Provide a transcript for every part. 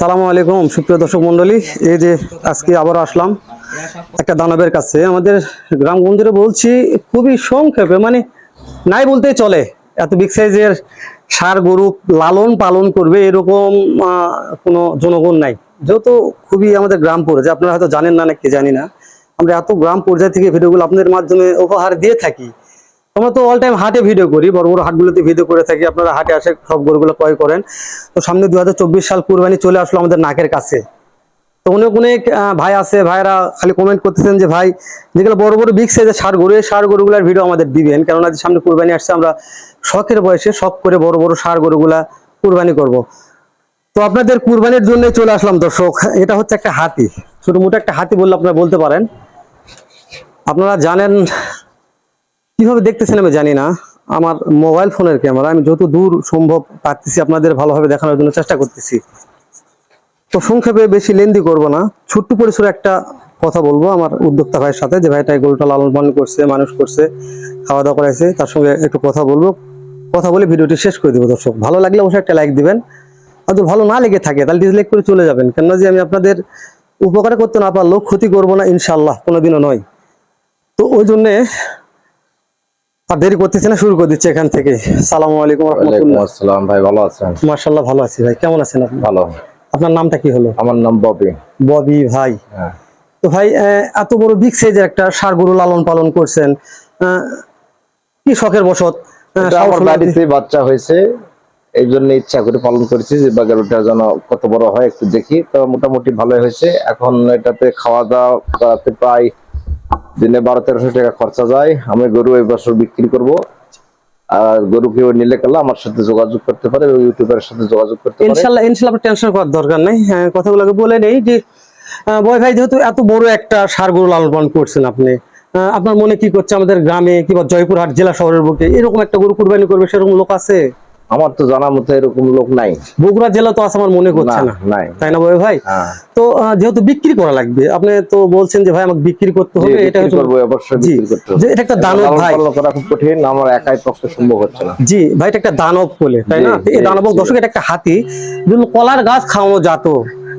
সালামু আলাইকুম, সুপ্রিয় দর্শক মন্ডলী এই যে আজকে আবার আসলাম একটা দানবের কাছে। আমাদের গ্রামগঞ্জে বলছি, খুবই সংক্ষেপে মানে নাই বলতেই চলে। এত বিগ সাইজের সার গরু লালন পালন করবে এরকম কোনো জনগণ নাই। যেহেতু খুবই আমাদের গ্রাম পর্যায়ে আপনারা হয়তো জানেন না নাকি জানি না। আমরা এত গ্রাম পর্যায় থেকে ভিডিওগুলো আপনাদের মাধ্যমে উপহার দিয়ে থাকি। আমরা তো অল টাইম হাটে ভিডিও করি, বড় বড় হাটগুলোতে ভিডিও করে থাকি, আপনারা হাটে আসে সব গরুগুলো ক্রয় করেন। তো সামনে দু হাজার চব্বিশ সাল কুরবানি চলে আসলো আমাদের নাকের কাছে। তো অনেক অনেক ভাই আছে ভাইরা খালি কমেন্ট করতেছেন যে, ভাই যেগুলো বড় বড় বিগ সাইজের সার গরু, এই সার গরুগুলার ভিডিও আমাদের দিবেন। কেননা সামনে কুরবানি আসছে, আমরা শখের বয়সে শখ করে বড় বড় সার গরুগুলা কুরবানি করব। তো আপনাদের কুরবানির জন্য চলে আসলাম, দর্শক। এটা হচ্ছে একটা হাতি। ছোট মোটো একটা হাতি বললে আপনারা বলতে পারেন। আপনারা জানেন কীভাবে দেখতেছেন আমি জানি না। আমার মোবাইল ফোনের ক্যামেরা আমি যত দূর সম্ভব পারতেছি আপনাদের ভালোভাবে দেখানোর জন্য চেষ্টা করতেছি। তো সংক্ষেপে বেশি লেন্দি করব না। ছোট্ট পরিসরে একটা কথা বলব আমার উদ্যোক্তা ভাইয়ের সাথে, যে ভাইটা গরুটা লালন পালন করছে, মানুষ করছে খাওয়া দাওয়া করাইছে, তার সঙ্গে একটু কথা বলব। কথা বলে ভিডিওটি শেষ করে দেবো দর্শক। ভালো লাগলে অবশ্যই একটা লাইক দিবেন। আর যদি ভালো না লেগে থাকে, তাহলে ডিসলাইক করে চলে যাবেন। কেননা যে আমি আপনাদের উপকার করতে না পারলেও ক্ষতি করব না ইনশাল্লাহ কোনোদিনও নয়। তো ওই জন্যে আর দেরি করতেছি না শুরু করে দিচ্ছি এখান থেকে। সালামু আলাইকুম আসসালাম ভাই ভালো আছেন? মার্শাল্লাহ ভালো আছি ভাই কেমন আছেন আপনি? ভালো। আপনার নামটা কি হলো? আমার নাম ববি। ববি ভাই। হ্যাঁ। তো ভাই এত বড় বিগ সাইজের একটা গরু লালন পালন করছেন কি শখের বসত? আমার বাড়িতে বাচ্চা হয়েছে এই জন্য ইচ্ছা করে পালন করেছি যে বাগারোটা যেন কত বড় হয় একটু দেখি। তো মোটামুটি ভালোই হয়েছে। এখন এটাতে খাওয়া দাওয়া করাতে প্রায় দিনে বারো তেরোশো টাকা খরচা যায়। আমি গরু এই বছর বিক্রি করব। আর গরু কেউ নিলে আমার সাথে যোগাযোগ করতে পারে ইউটিউবের সাথে যোগাযোগ করতে ইনশাল্লাহ ইনশাল্লাহ টেনশন করার দরকার নেই। হ্যাঁ, বলে নেই যে বয় ভাই যেহেতু এত বড় একটা ষাড় গরু লালন পালন করছেন আপনি আপনার মনে কি করছে আমাদের গ্রামে কিংবা জয়পুরহাট জেলা শহরের বুকে? এরকম একটা গরু কুরবানি করবে সেরকম লোক আছে? আমার তো জানার মতো এরকম লোক নাই। বগুড়া জেলা তো আছে আমার মনে করছে না নাই। তাই না ভাই? হ্যাঁ। তো যেহেতু বিক্রি করা লাগবে আপনি তো বলছেন যে ভাই আমাকে বিক্রি করতে হবে এটা করব অবশ্যই বিক্রি করতে হবে। যে এটা একটা দানব ভাই। করা খুব কঠিন আমার একাই পক্ষে সম্ভব হচ্ছে না। জি ভাই এটা একটা দানব বলে তাই না? এই দানব। দর্শক এটা একটা হাতি। যদি কলার গাছ খাওয়ানো যেত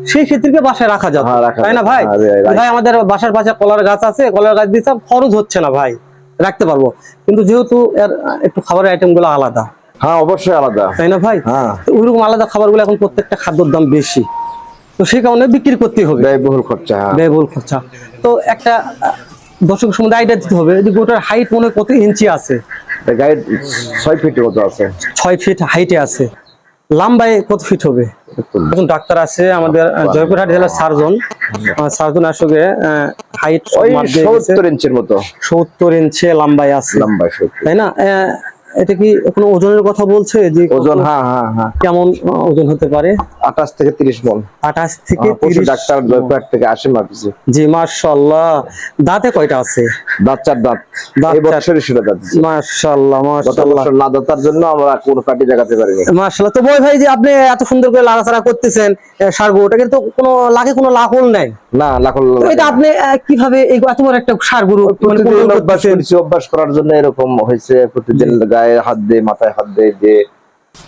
সেই ক্ষেত্রে বাসায় রাখা যেত হ্যাঁ, তাই না ভাই? হ্যাঁ. ভাই আমাদের বাসার পাশে কলার গাছ আছে কলার গাছ দিতে খরচ হচ্ছে না ভাই। রাখতে পারব। কিন্তু যেহেতু এর একটু খাবারের আইটেমগুলো আলাদা হ্যাঁ অবশ্যই আলাদা। তাই না ভাই? হ্যাঁ। ওইরকম আলাদা খাবারগুলো এখন প্রত্যেকটা খাদ্যর দাম বেশি। তো সেই কারণে বিক্রি করতে হবে। ব্যয়বহুল খরচা হ্যাঁ। ব্যয়বহুল খরচা। তো একটা দর্শক সম্বন্ধে আইডিয়া দিতে হবে যে গোটার হাইট মনে কত ইঞ্চি আছে? গাইড ছয় ফিট কত আছে। ছয় ফিট হাইটে আছে। লম্বায় কত ফিট হবে? একজন ডাক্তার আছে আমাদের জয়পুরহাট জেলার সার্জন। সার্জন আসলে হাইট সত্তর ইঞ্চির মতো। সত্তর ইঞ্চি লম্বায় আছে। লম্বা সত্তর। তাই না? এটা কি কোনো ওজনের কথা বলছে? যে ওজন হ্যাঁ হ্যাঁ হ্যাঁ। কেমন ওজন হতে পারে? আঠাশ থেকে তিরিশ মন। আঠাশ থেকে আমার পশু তিরিশ ডাক্তার জয়পুরহাট থেকে আসে জি মার্শাল্লাহ দাঁতে কয়টা আছে? দাঁত চার দাঁত। এই। বছরই সেটা দাঁত গত বছর না দাতার জন্য আমরা কোনো কাটি জাগাতে পারিনি। মার্শাল্লাহ তো বই ভাই যে আপনি এত সুন্দর করে লাগাছাড়া করতেছেন সার গরু ওটা কিন্তু কোনো লাখে কোনো লাখল নাই। না লাখল এটা আপনি কীভাবে এই এত বড় একটা সারগুরু মানে অভ্যাস করার জন্য এরকম হয়েছে। প্রতিদিন গায়ে হাত দিয়ে মাথায় হাত দিয়ে যে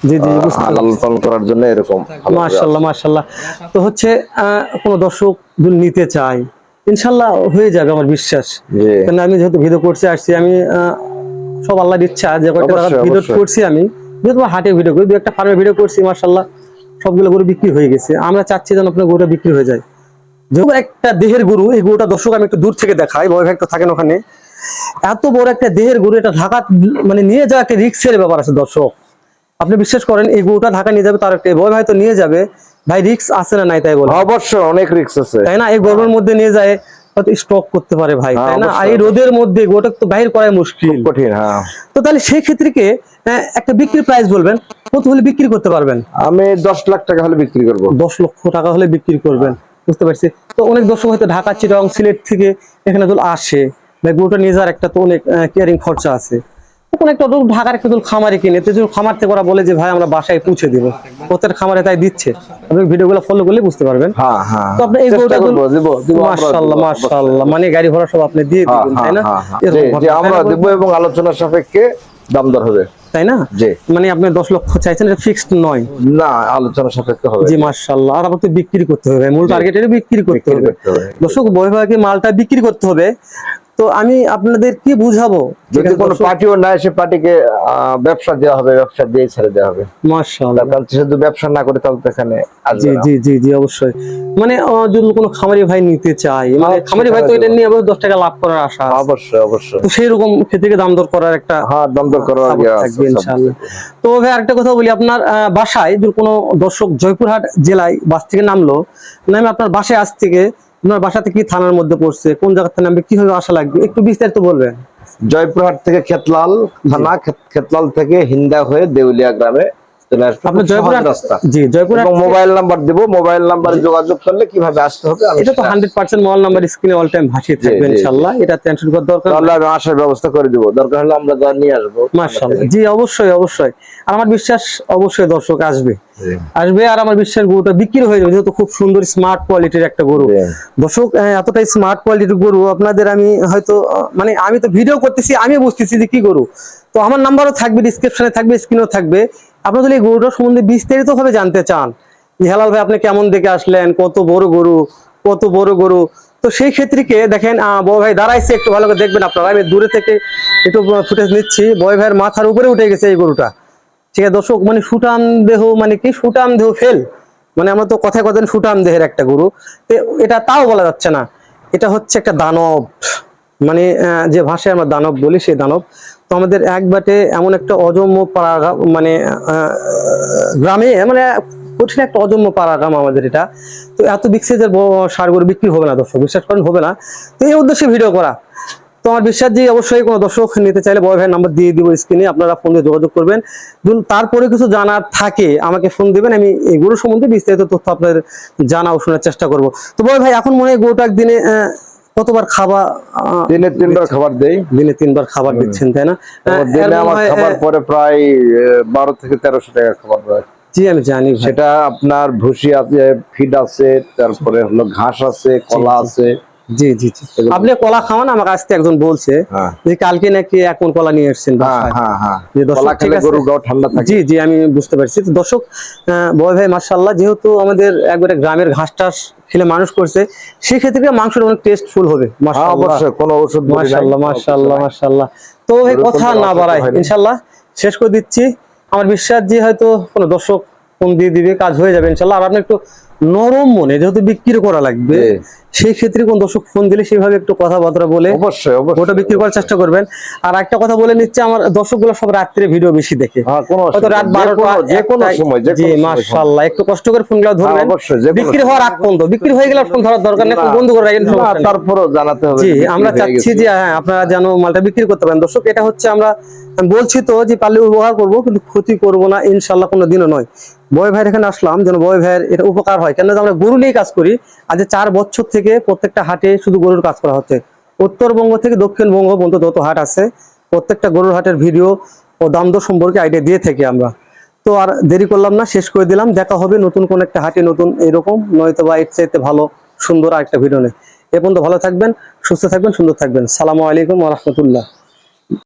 জি জি লালন করার জন্য এরকম ভালো করে মার্শাল্লাহ মার্শাল্লাহ তো হচ্ছে আহ, কোনো দর্শক যদি নিতে চায় ইনশাল্লাহ হয়ে যাবে আমার বিশ্বাস। আমি যেহেতু ভিডিও করতে আসছি আমি সব আল্লাহর ইচ্ছা যে ভিডিও করছি আমি যেহেতু হাটে ভিডিও করি দু একটা ফার্মে ভিডিও করছি সবগুলো গরু বিক্রি হয়ে গেছে। আমরা চাচ্ছি যেন আপনার গরুটা বিক্রি হয়ে যায়। যেহেতু একটা দেহের গরু এই গরুটা দর্শক আমি একটু দূর থেকে দেখাই বয় ভাই থাকেন ওখানে। এত বড় একটা দেহের গরু এটা ঢাকা মানে নিয়ে যাওয়া একটা রিক্সের ব্যাপার আছে দর্শক। আপনি বিশ্বাস করেন এই গরুটা ঢাকা নিয়ে যাবে তার একটা বয় ভাই তো নিয়ে যাবে। ভাই রিক্স আছে না নাই তাই বলে? অবশ্য অনেক রিস্ক আছে। তাই না? এই গরমের মধ্যে নিয়ে যায় হয়তো স্টক করতে পারে ভাই হ্যাঁ, তাই না? এই রোদের মধ্যে গোটা তো বাহির করাই মুশকিল। কঠিন হ্যাঁ। তো তাহলে সেই ক্ষেত্রে একটা বিক্রির প্রাইস বলবেন কত হলে বিক্রি করতে পারবেন? আমি দশ লাখ টাকা হলে বিক্রি করব। দশ লক্ষ টাকা হলে বিক্রি করবেন বুঝতে পারছি? তো অনেক দর্শক হয়তো ঢাকা চিটাং সিলেট থেকে এখানে আসে। ভাই গরুটা নিয়ে যাওয়ার একটা তো অনেক কেয়ারিং খরচা আছে। তখন একটা দল ঢাকার একটা খামারে কিনে তো খামার থেকে ওরা বলে যে ভাই আমরা বাসায় পৌঁছে দিব। প্রত্যেক খামারে তাই দিচ্ছে। আপনি ভিডিওগুলো ফলো করলে বুঝতে পারবেন। হ্যাঁ হ্যাঁ। তো আপনি এই গরুটা করব, দিব, দিব, আমরা মাশাআল্লাহ মাশাআল্লাহ মানে গাড়ি ঘোড়া সব আপনি দিয়ে হ্যাঁ, দিবেন তাই না? আমরা এবং সাপেক্ষে দাম দর হবে। তাই না? মানে আপনি দশ লক্ষ চাইছেন এটা ফিক্সড নয়। না আলোচনা সাপেক্ষে হবে। জি মার্শাল্লাহ আর আবার বিক্রি করতে হবে মূল টার্গেট বিক্রি করতে হবে। দর্শক বৈভাগে মালটা বিক্রি করতে হবে। তো আমি আপনাদের কি বুঝাবো যদি কোনো পার্টিও না এসে পার্টিকে ব্যবসা দেওয়া হবে ব্যবসা দিয়ে ছেড়ে দেওয়া হবে। মার্শাল্লাহ তার কারণ শুধু ব্যবসা না করে তাহলে তো এখানে জি জি জি জি অবশ্যই। মানে যদি কোনো খামারি ভাই নিতে চায় মানে খামারি ভাই তো এটা নিয়ে আবার দশ টাকা লাভ করার আশা। অবশ্যই অবশ্যই। তো সেই রকম ক্ষেত্রে দাম দর করার একটা হ্যাঁ দাম দর করার ইয়ে থাকবে ইনশাআল্লাহ। তো ভাই আরেকটা কথা বলি আপনার বাসায় যদি কোনো দর্শক জয়পুরহাট জেলায় বাস থেকে নামলো নামে আপনার বাসায় আজ থেকে আপনার বাসাতে কি থানার মধ্যে পড়ছে? কোন জায়গাতে নামবে কীভাবে আসা লাগবে? একটু বিস্তারিত বলবেন। জয়পুরহাট থেকে খেতলাল থানা খেত- খেতলাল থেকে হিন্দা হয়ে দেউলিয়া গ্রামে চলে আসবে আপনার খুব রাস্তা। জি জয়পুরহাট এবং মোবাইল নাম্বার দিব। মোবাইল নাম্বারে যোগাযোগ করলে কীভাবে আসতে হবে এটা তো সেটা- হান্ড্রেড পার্সেন্ট মোবাইল নাম্বার স্ক্রিনে অল টাইম ভাসিয়ে থাকবে জি, জি। এটা টেনশন করার দরকার তাহলে আমি আসার ব্যবস্থা করে দিব। দরকার হলে আমরা যা নিয়ে আসব। মাশাআল্লাহ। জি অবশ্যই অবশ্যই। আর আমার বিশ্বাস অবশ্যই দর্শক আসবে। আসবে আর আমার বিশ্বাস গরুটা বিক্রি হয়ে যাবে। যেহেতু খুব সুন্দর স্মার্ট কোয়ালিটির একটা গরু। দর্শক এতটাই স্মার্ট কোয়ালিটির গরু আপনাদের আমি হয়তো মানে আমি তো ভিডিও করতেছি আমি বুঝতেছি যে কি গরু। তো আমার নাম্বারও থাকবে ডিসক্রিপশনে থাকবে স্ক্রিনেও থাকবে। আপনারা যদি এই গরুটার সম্বন্ধে বিস্তারিত ভাবে জানতে চান হেলাল ভাই আপনি কেমন দেখে আসলেন, কত বড় গরু, কত বড় গরু, তো সেই ক্ষেত্রে দেখেন বড় ভাই দাঁড়াইছে, একটু ভালো করে দেখবেন আপনারা। আমি দূরে থেকে একটু ফুটেজ নিচ্ছি। বড় ভাইয়ের মাথার উপরে উঠে গেছে এই গরুটা। ঠিক আছে, দর্শক মানে সুটাম দেহ মানে কি? সুটাম দেহ ফেল। মানে আমরা তো কথায় কথা সুটাম দেহের একটা গরু। এটা তাও বলা যাচ্ছে না। এটা হচ্ছে একটা দানব। মানে যে ভাষায় আমরা দানব বলি, সেই দানব। তো আমাদের এক বাটে এমন একটা অজম্য পাড়াগাম মানে গ্রামে মানে কঠিন একটা অজম্য পাড়াগাম আমাদের এটা। তো এত বিক্সেজের সার গরু বিক্রি হবে না, দর্শক, বিশ্বাস করেন, হবে না। তো এই উদ্দেশ্যে ভিডিও করা। তো আমার বিশ্বাস যে অবশ্যই কোনো দর্শক নিতে চাইলে বড় ভাইয়ের নাম্বার দিয়ে দিব স্ক্রিনে আপনারা ফোন দিয়ে যোগাযোগ করবেন। যদি তারপরে কিছু জানার থাকে, আমাকে ফোন দেবেন, আমি এগুলো সম্বন্ধে বিস্তারিত তথ্য আপনাদের জানা ও শোনার চেষ্টা করব। তো বড় ভাই, এখন মনে হয় গোটা একদিনে কতবার খাবার দিনে তিনবার খাবার দেই। দিনে তিনবার খাবার দিচ্ছেন তাই না? দিনে আমার খাবার পরে প্রায় বারো থেকে তেরোশো টাকা খাবার দেয় জি আমি জানি সেটা আপনার ভুসি আছে ফিড আছে তারপরে হলো ঘাস আছে কলা আছে। জি জি আপনি কলা খাওয়ান আমাকে আসতে একজন বলছে হ্যাঁ। যে কালকে নাকি মণ কলা নিয়ে এসেছেন হ্যাঁ। হ্যাঁ থাকে। জি জি আমি বুঝতে পারছি। তো দর্শক বয় ভাই মার্শাল্লাহ যেহেতু আমাদের একবারে গ্রামের ঘাস টাস খেলে মানুষ করছে সেই ক্ষেত্রে মাংসটা অনেক টেস্টফুল হবে মার্শাল্লাহ অবশ্যই কোনো ওষুধ মার্শাল্লাহ মার্শাল্লাহ মার্শাল্লাহ তো ভাই কথা না বাড়াই ইনশাল্লাহ শেষ করে দিচ্ছি। আমার বিশ্বাস যে হয়তো কোনো দর্শক ফোন দিয়ে দিবে কাজ হয়ে যাবে ইনশাল্লাহ আর আপনি একটু নরম মনে যেহেতু বিক্রি করা লাগবে সেই ক্ষেত্রে কোন দর্শক ফোন দিলে সেইভাবে একটু কথাবার্তা বলে অবশ্যই ওটা বিক্রি করার চেষ্টা করবেন। আর একটা কথা বলে নিচ্ছে আমার দর্শকগুলো সব রাত্রে ভিডিও বেশি দেখে। হ্যাঁ রাত বারোটা যে কোনো সময় যে জি মাশাআল্লাহ একটু কষ্ট করে ফোনগুলো ধরবেন। হ্যাঁ, কোনো বিক্রি হওয়ার আগ পর্যন্ত। বিক্রি হয়ে গেলে ফোন ধরার দরকার নেই ফোন বন্ধ করে রাখেন। তারপরেও জানাতে হবে জি আমরা চাচ্ছি যে হ্যাঁ আপনারা যেন মালটা বিক্রি করতে পারেন। দর্শক এটা হচ্ছে আমরা বলছি তো যে পারলে ব্যবহার করব কিন্তু ক্ষতি করব না ইনশাল্লাহ কোনো দিনও নয়। বয় ভাইয়ের এখানে আসলাম, যেন বয় ভাইয়ের এটা উপকার হয়। কেন আমরা গরু নিয়ে কাজ করি, আজ চার বছর থেকে প্রত্যেকটা হাটে শুধু গরুর কাজ করা হচ্ছে। উত্তরবঙ্গ থেকে দক্ষিণবঙ্গ পর্যন্ত যত হাট আছে, প্রত্যেকটা গরুর হাটের ভিডিও ও দাম দর সম্পর্কে আইডিয়া দিয়ে থাকি আমরা। তো আর দেরি করলাম না, শেষ করে দিলাম। দেখা হবে নতুন কোন একটা হাটে নতুন এরকম নয়তো বা এর চাইতে ভালো, সুন্দর আর একটা ভিডিও নেই এ পর্যন্ত ভালো থাকবেন, সুস্থ থাকবেন, সুন্দর থাকবেন। সালামু আলাইকুম রহমতুল্লাহ।